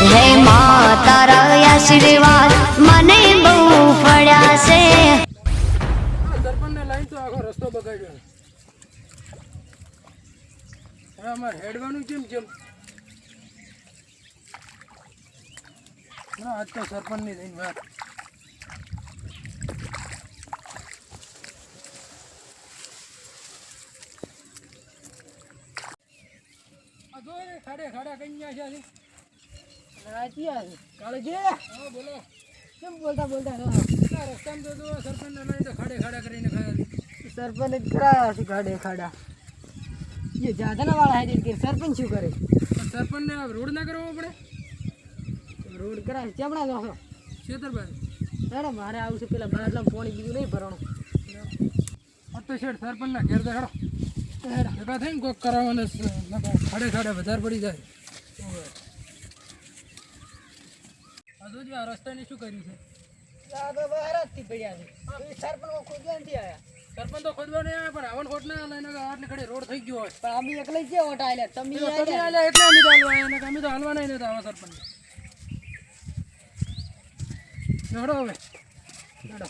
હે મા તારા આશીર્વાદ મને બહુ ફળ્યા છે. દર્પણને લઈ તો આખો રસ્તો બગાડ્યો હવે અમારે હેડવાનું કેમ કેમ ના, આજ તો સરપંચની થઈને વાત. ખાડે ખાડા કઈ ગયા છે? કાળજી હા બોલો કેમ બોલતા બોલતા રસ્તામાં તો ખાડે ખાડા કરીને સરપંચ કરાયા છે ખાડે ખાડા એ વાળા કે સરપંચ શું કરે સરપંચને રોડ ના કરવો પડે રોડ કરાય ચમડા દોસો છેતરભાઈ હેડો મારે આવું છે પેલા બાટલા પાણી બીજું નહીં ભરવાનું. તો શેઠ સરપંચના ઘેર તો હેડો. હેડો ભેગા થઈને કોક કરાવવાને ખાડે ખાડે વધારે પડી જાય. જોજો આ રસ્તાને શું કર્યું છે? તો બહાર જ થી પડ્યા છે. સરપંચ ખોદવા નથી આયા સરપંચ તો ખોદવા નહીં આવે પણ આવન ખોટ ના લઈને આટલી ઘડી રોડ થઈ ગયો હોય. પણ અમે એકલા જ ઓટા આલ્યા? તમે તમે આલ્યા. આલ્યા એટલે અમે તો હાલવા આવ્યા અમે તો હાલવા નહીં નતા આવા સરપંચ. હેડો હવે. હેડો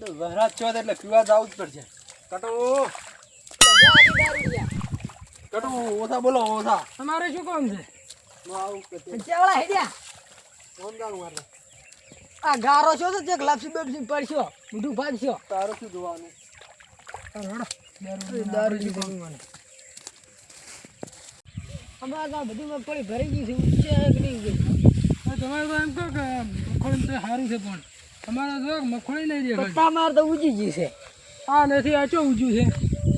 તો વહેરાજ છો એટલે પીવા જવું જ પડશે. કટો. જા. કટો ઓછા બોલો ઓછા. તમારે શું કામ છે? હું આવું તે હેડ્યા? આ ગારો છો તો ચેક લાપસી બેપસી પડશો મીઠું ભાગશો તારો શું જોવાનું? દારૂ દારૂ લીધું. મને. અમારે તો આ બધી મગફળી ભરી ગઈ છે ઊંચે કે નહીં ગઈ તમારે તો એમ કહો કે મગફળી તો સારું છે પણ તમારે જો મગફળી નહીં દેખાય પપ્પા માર તો ઉજી ગઈ છે. આ નથી આ ચો ઊંચું છે?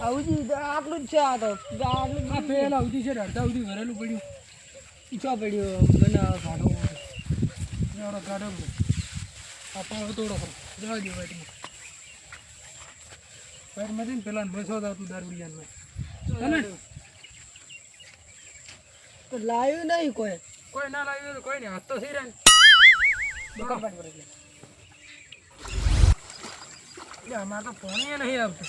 આ ઉજી આટલું જ છે આ તો આ આટલું પેલા ઉજી છે અડધા ઉજી ભરેલું પડ્યું. ચો પડ્યું? બનાવ કાઢો જાડો બધો. આ પાવ તોડો જવા દો વાઈટમાં વાઈટમાંથી ને પેલા બસો આવતું દારૂડિયાનમાં તો લાવ્યું. નહીં કોઈ. કોઈ ના લાવ્યું કોઈ નહીં. હાથ તો થઈ રહ્યા આમાં તો પાણી નહીં આવતું.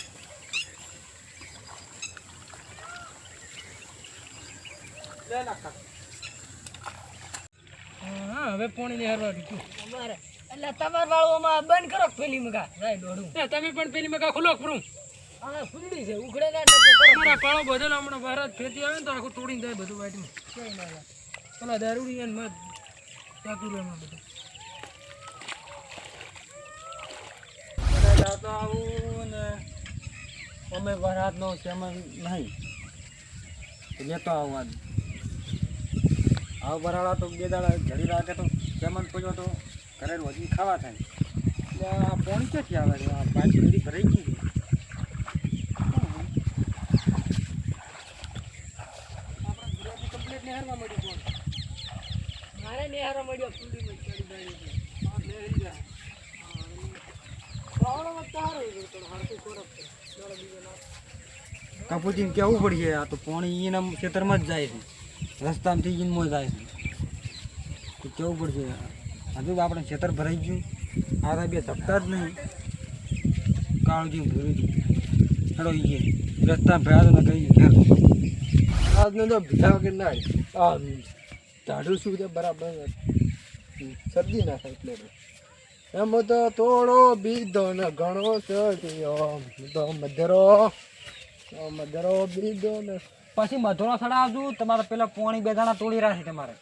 લે નાખા. હા હવે પોણી નહીં હરવા દીધું અમારે. એટલે તમાર વાળું બંધ કરો પેલી મગા? જાય દોડું. એ તમે પણ પેલી મગા ખુલ્લો કરું આ ફૂલડી છે ઉખડે ના ડબ્બો કરો. તમારા પાળો બધેલો હમણાં બહાર જ ફેરતી આવે ને તો આખું તોડીને જાય બધું વાઈટમાં કઈ ના પેલા દારૂડી ને મત હમણાં બધું. તો આવું ને અમે વરાત નો સેમન નહીં. તો લેતો આવવાનું આવ ભરાડા તો બે દાડા ઘડી રાખે તો સેમન પૂછો તો ઘરે રોજી ખાવા થાય. એટલે આ પોણી ક્યાંથી આવે છે? આ બાજી બધી ભરાઈ ગઈ છે. આપણે ગુજરાતી કમ્પ્લીટ નહીં હરવા મળ્યું કોણ મારે નેહારો મળ્યો ફૂલડી માં ચડી જાય કપૂચીને કેવું પડીએ આ તો પાણી એના ખેતરમાં જ જાય છે. રસ્તામાં થઈ જઈને મોજ આવે તો કેવું પડશે? હજુ આપણે ખેતર ભરાઈ ગયું. આ બે ધપતા જ નહીં. કાળજી ભૂરી હેડો ઈએ રસ્તા ભેળા તો કઈ ઘેર આજનો તો ભીડા વગર ના ટાઢું શું છે? બરાબર શરદી ના થાય એટલે એમ તો થોડો બીધો ને ઘણો સળિયો તો મધરો. મધરો બીધો ને પછી મધુરો સડાવજો. તમારે પેલા પોણી બે દાણા તોડી રાખે તમારે.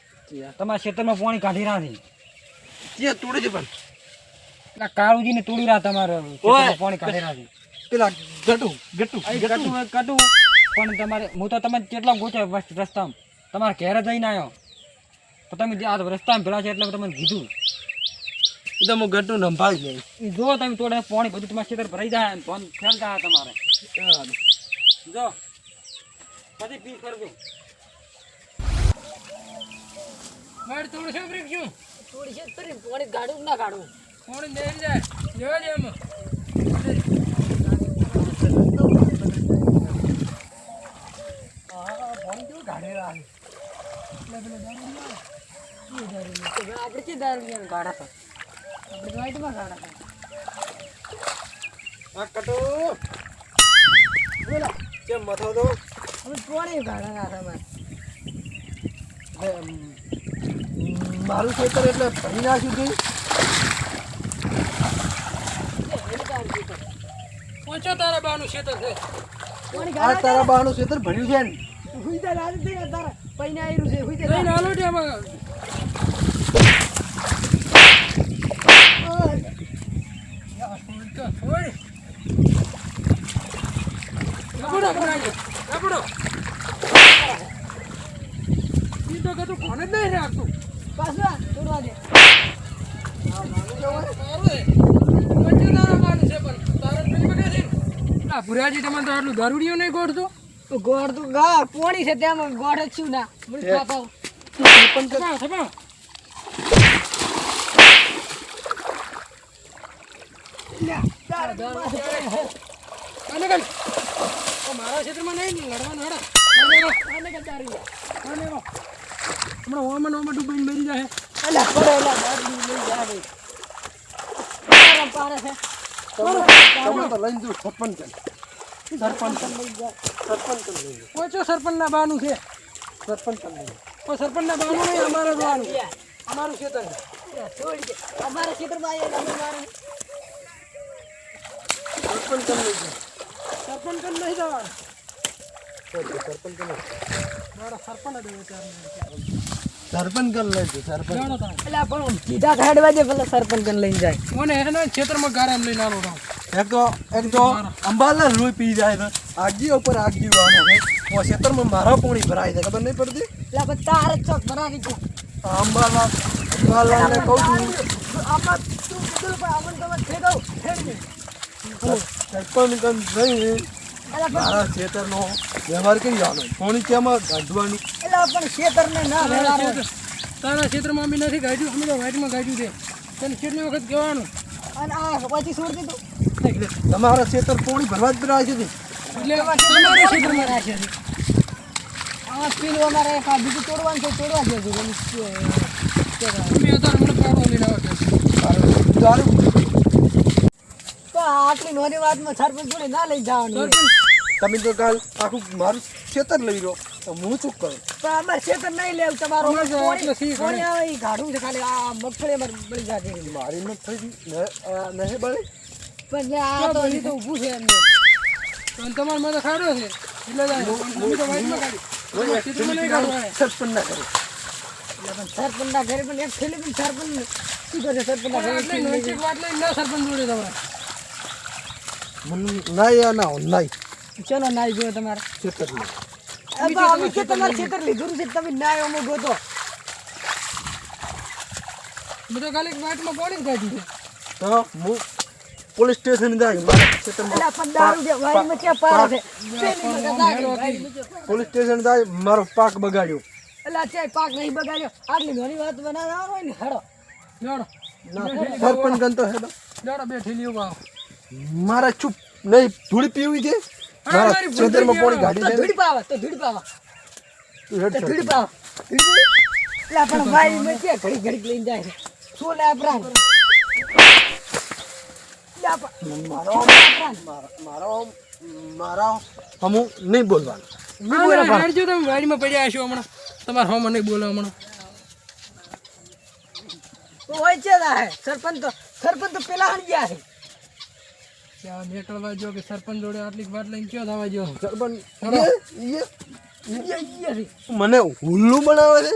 તમારા ખેતરમાં પોણી કાઢી રાખી. ત્યાં તોડે છે પણ. પેલા કાળુજીને તોડી રહ્યા તમારે. પોણી કાઢી રાખી. પેલા ગટુ ગટુ ગટુ ગટુ પણ તમારે હું તો તમે કેટલા ગોચો રસ્તામાં. તમારે ઘેરે જઈને આવ્યો તો તમે આ રસ્તામાં ભેળા છે એટલે તમને કીધું. એ તો હું ગટુ નંભાવી જાય જો તમે તોડે પોણી બધું તમારા ખેતર ભરાઈ જાય ફોન થાય તમારે. જો. પછી પી કરજો. મારે થોડું શું બ્રેક શું? થોડી છે ફરી પાણી ગાડું ના ગાડું? કોણ બેસી જાય લેવા દે એમ પાણી આપણે કે દારૂ ગાડા હતા આપણે તો વાઈટમાં ગાડા હતા આ કટુ. બોલો કેમ મથો તો? મારું ખેતર એટલે ભરી નાખ્યું તું. પહોંચો તારા બાનું ખેતર છે. આ તારા બાનું ખેતર ભર્યું છે ને? હુઈ જા રાજ થઈ ગયા તારા પૈને આયરું છે હુઈ જા હાલો ટેમાં પાછા છોડવા દે. ભુરાજી તમે તો આટલું દારૂડિયો નહીં ગોળતો તો ગોળ તો ગા પોણી છે ત્યાં ગોળ જ છું ના. મને ખાપાવ થપાવ થપાવ આને કર. ઓ, મારા ક્ષેત્રમાં નહીં લડવાનું હેડા. આને કર. આને કર તારી. આને કર. હમણાં ઓમાં ઓમાં ડૂબીને મરી જાય અલા પડે અલા દારૂ લઈ જાવે તારા પારે છે. તો જવું સરપંચ સરપંચ સરપંચ લઈ જાઓ. ઓછો સરપંચના બાનું છે. સરપંચ લઈ. ઓ સરપંચના બાનું નહીં અમારે બાનું. અમારું દે. અમારા મારું સરપંચ લઈ જાઓ. સરપંચ કન નહીં જવાનું. સરપંચ લઈ મારા સરપંચ જ વિચાર સરપંચ કર લેજો સરપંચ. જાણો તમે. અલા પણ સીધા ખાડવા દે પેલા સરપંચ લઈને જાય. મને એને ખેતરમાં ગારામ લઈને આવો રહું એક તો એક તો અંબાલા લોહી પી જાય આગી ઉપર આગી વાળો છે. હું ખેતરમાં મારા પોણી ભરાય છે ખબર નહીં પડતી? એટલે બધા તારે ચોક બનાવી છે. અંબાલા અંબાલાને કહું છું. આમાં તું કીધું પણ અમન તમે ખેડો ખેડી કન જઈ પણ મારા ખેતરનો વ્યવહાર કરી આવવાનો પોણી કેમાં કાઢવાની એટલે પણ ખેતરને ના ક્ષેત્ર- તારા ક્ષેત્રમાં અમે નથી ગાડ્યું અમે તો વાઇટમાં ગાડ્યું છે. તને કેટલી વખત કહેવાનું? અને આ પછી છોડ દીધું તમારા ખેતર પોણી ભરવા જ રાખે છે. એટલે તમારા ક્ષેત્રમાં રાખે છે. આ પીલું અમારે એક આ બીજું તોડવાનું છે તોડવા દેજો. એમ કે- કે અમે અત્યારે મને પાડવા લઈને આવે છે દારૂ આટલી નોની વાતમાં સરપંચ જોડે ના લઈ જવાનું. તમે તો કાલ આખું મારું ખેતર લઈ રહ્યો. તો હું શું કરું? પણ અમારે ખેતર નહીં લેવું તમારો ઈ છે ખાલી આ મગફળી અમારે બળી જાય મારી મગફળી નહીં બળી? પણ આ તો હજી તો ઊભું છે એમને. પણ તમારે મને ખાડો છે. એટલે તો કાઢી સરપંચ ના કરે એટલે પણ ઘરે પણ એક થેલી પણ સરપંચ શું કરે ઘરે એટલે લઈને ના સરપંચ જોડે તમારે. આ ના નહીં ચલો નાય જો તમારે. ખેતર અમે કે તમારે ખેતર લીધું છે તમે નાય અમો ગોતો. મેં તો ખાલી વાઇટમાં પાણી જ કાઢ્યું છે. તો હું પોલીસ સ્ટેશન જાય મારા ખેતરમાં પોલીસ સ્ટેશન જાય મારો પાક બગાડ્યો. એટલે ચાય પાક નહીં બગાડ્યો? આટલી ઘણી વાત બનાવવાનો હોય ને હેડો. સરપંચ ગણ તો હેડો જાડો બે ઠેલીઓ પાવ મારા ચૂપ નહીં ધૂળ પીવી છે? મારા મારી ભૂલ પોણી ગાડી છે ધૂળી પાવા તો ધૂળી પાવા. ધૂળી પાવા. એટલે આ પણ વાડીમાં ક્યાં ઘડી ઘડી લઈને જાય છે? શું લે પ્રાણ? લે મારો. મારો હમું નહીં બોલવાનું. હેડજો તમે વાડીમાં પડ્યા હશો હમણાં. તમારે હોમાં નહીં બોલો હમણાં. તો હોય છે સરપંચ તો સરપંચ તો પેલા હણ ગયા છે નીકળવા જો કે સરપંચ જોડે આટલી વાત લઈને કયો થવા જો? સરપંચ. મને હુલ્લું બનાવે છે?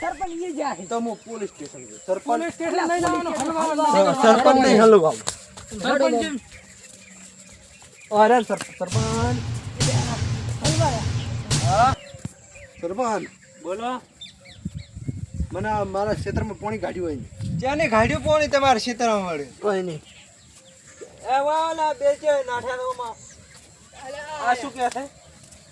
સરપંચ ઈ ગયા તો હું police station sarpanch police station લઈ જવાનું સરપંચ નહીં હલવાવું. સરપંચ અરે સર- સરપંચ. સરપંચ બોલો. મને મારા ક્ષેત્રમાં પાણી કાઢ્યું હોય ને. ત્યાંની ગાડીઓ પોણી તમારા ક્ષેત્રમાં મળે. કોઈ નહીં. એ વાલા બે આ શું કહે છે?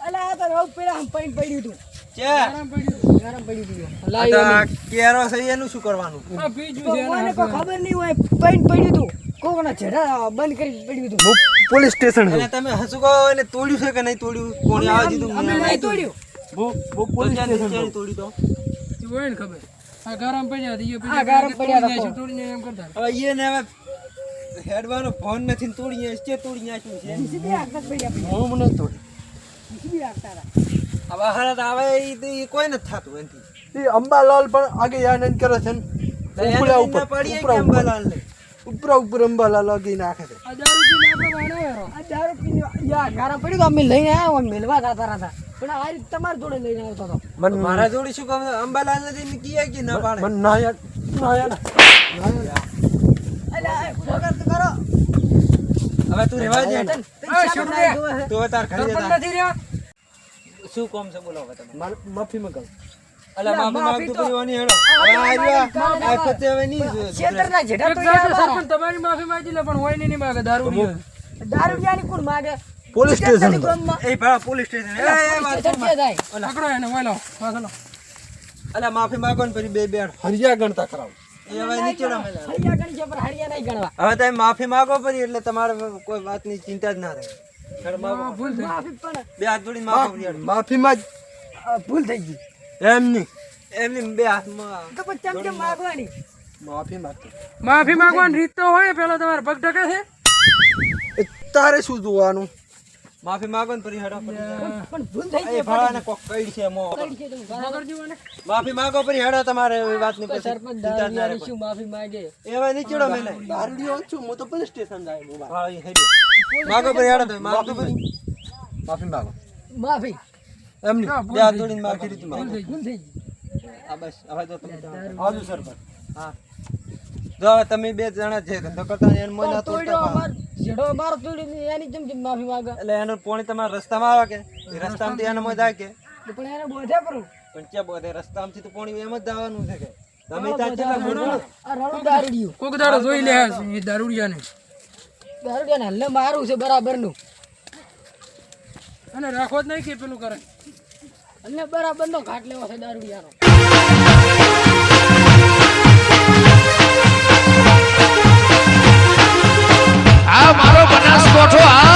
અલા આ તો રવ પેલા આમ પાણી પડ્યું હતું. છે આરામ પડ્યું ગરમ પડ્યું હતું. આ કેરો છે એનું શું કરવાનું? આ બીજું છે મને કોઈ ખબર નહીં હોય પાણી પડ્યું હતું. કોકના છેડા બંધ કરી પડ્યું હતું. પોલીસ સ્ટેશન અને તમે હસુ કહો એને તોડ્યું છે કે નહીં તોડ્યું? કોણે આવવા દીધું અમે નહીં તોડ્યું. હું હું તો પોલીસ સ્ટેશન તોડ્યું તો તું હોય ને ખબર. આ ગરમ પડ્યા હતી એ ગરમ પડ્યા તોડીને એમ કરતા હવે એને હવે હેડવાનો ફોન નથી ને તોડી છે કે તોડી નાખ્યું છે? સીધી પડ્યા હું મને તોડી. સીધી આવે એ કોઈ નથી થતું એનથી. એ અંબાલાલ પણ આગે યાન કરે છે ને. ઉપરા ઉપર ઉપરા કેમ ઉપર. ઉપરા ઉપર અંબાલાલ નાખે છે. આ દારૂ પીને આપણે દારૂ પીને યા ગારા પડ્યું તો અમે લઈને આવ્યા મેલવા થતા હતા પણ આ રીતે તમારી જોડે લઈને આવતો હતો. મન મારા જોડે શું કામ અંબાલાલ નથી ને કીએ કે ના પાડે? મન ના યાર ના હવે તું રહેવા દે. ના? તું હવે તાર ઘરે જતા નથી રહ્યો? શું કોમ છે બોલો હવે તમે. માફી મંગાવ અલા માફી માંગતું તો- પછી હેડો હવે આ વખતે હવે નહીં જોયો. છેતરના જેડા તો સરપંચ તમારી માફી માંગી લે પણ હોય નહીં માગે. દારૂ. દારૂડિયાની કોણ માગે? Police station. એ ભા પોલીસ સ્ટેશન એ એ પકડો એને વાલો પકડો અલા માફી માંગો ને પછી બે બે હરિયા ગણતા કરાવ. હવે નીચેડા મેલા હરિયા ગણી છે પણ હરિયા નહીં ગણવા. હવે તમે માફી માંગો પડી એટલે તમારે કોઈ વાતની ચિંતા જ ના રહે. બે હાથ જોડી માફી માફીમાં ભૂલ થઈ ગઈ. એમની એમની બે હાથમાં માગવાની? માફી માંગતો. માફી માંગવાની રીત તો હોય પેલા તમારે પગ ઢકે છે? તારે શું જોવાનું? માફી માંગો ને પછી પણ ભૂલ થઈ ગઈ એ કોક કઈડ છે મો. કઈ છે તમે ગારા પકડજો મને માફી માંગો પછી હેડો તમારે વાતની પછી. સરપંચ ચિંતા જ ના રહે દારૂડિયાની શું માફી માગે? એ હવે નીચેડો મેલે દારૂડિયો છું હું તો પોલીસ સ્ટેશન જાય હું હા એ હેડ્યો. માગો પછી હેડો તમે માગો તો માફી માંગો. માફી. એમ નહીં ના, બે હાથ જોડીને માગી દીધી માગો. ભૂલ થઈ ગઈ. હા બસ. હવે તો તમે. આવજો સરપંચ. હા. જો હવે તમે બે જણા છે ધંધો કરતા એને મોય ના તોડ્યો જેડો અમારો તોડી ને એની જેમ જેમ માફી માંગે. એટલે એનો પોણી તમારા રસ્તામાં આવે કે? રસ્તામાંથી એને મોય જાય કે? પણ એને બોધે કરું પણ ક્યાં બોધે? રસ્તામાંથી તો પોણી એમ જ દાવાનું છે કે? તમે ત્યાં કેટલા રણું દારૂડિયું. કોક દાડો જોઈ લે એ દારૂડિયાને. દારૂડિયાને હલ્લે મારું છે બરાબરનું. અને રાખો જ નહીં કે પેલું કરે. હલ્લે બરાબરનો ઘાટ લેવો છે દારૂડિયાનો. મારો બનાસકોઠો આ